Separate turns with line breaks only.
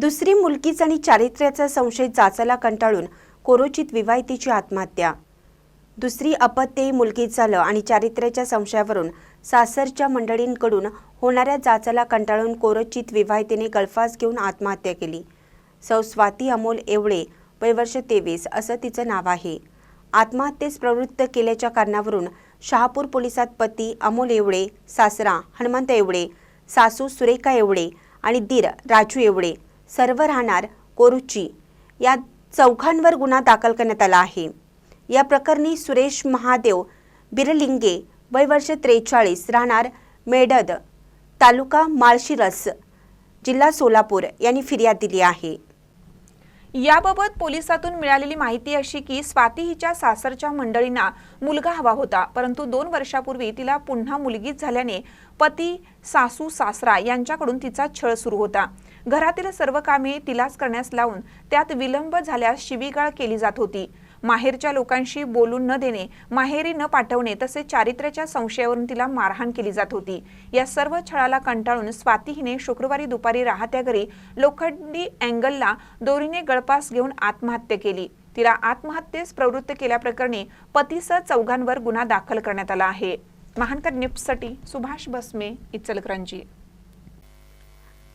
दुसरी मुलकीच आणि चारित्र्याचा संशय जाचाला कंटाळून कोरोचित विवाहितीची आत्महत्या. दुसरी अपत्यही मुलगीत झालं आणि चारित्र्याच्या संशयावरून सासरच्या मंडळींकडून होणाऱ्या जाचाला कंटाळून कोरोचित विवाहितेने गळफास घेऊन आत्महत्या केली. सौ स्वाती अमोल एवळे वय वर्ष तेवीस असं तिचं नाव आहे. आत्महत्येस प्रवृत्त केल्याच्या कारणावरून शहापूर पोलिसात पती अमोल एवळे सासरा हनुमंत एवळे सासू सुरेखा एवळे आणि दीर राजू एवळे सर्व राहणार कोरुची. या चौघांवर गुन्हा दाखल करण्यात आला आहे. या प्रकरणी सुरेश महादेव बिरलिंगे वय वर्ष त्रेचाळीस राहणार मेडद तालुका माळशिरस जिल्हा सोलापूर यांनी फिर्याद दिली आहे.
याबाबत पोलिसातून मिळालेली माहिती अशी की स्वाती हिच्या सासरच्या मंडळींना मुलगा हवा होता परंतु दोन वर्षापूर्वी तिला पुन्हा मुलगीच झाल्याने पती सासू सासरा यांच्याकडून तिचा छळ सुरू होता. घरातील सर्व कामे तिलाच करण्यास लावून त्यात विलंब झाल्यास शिवीगाळ केली जात होती. माहेरच्या लोकांशी बोलून न देणे माहेरी न पाठवणे तसेच चारित्र्याच्या संशयावरून तिला मारहाण केली जात होती. या सर्व छळाला कंटाळून स्वाती हिने शुक्रवारी दुपारी राहत्या घरी लोखंडी अँगलला दोरीने गळपास घेऊन आत्महत्या केली. तिला आत्महत्येस प्रवृत्त केल्याप्रकरणी पतीसह चौघांवर गुन्हा दाखल करण्यात आला आहे. महानकर निप्ससाठी सुभाष बसमे इचलकरंजी.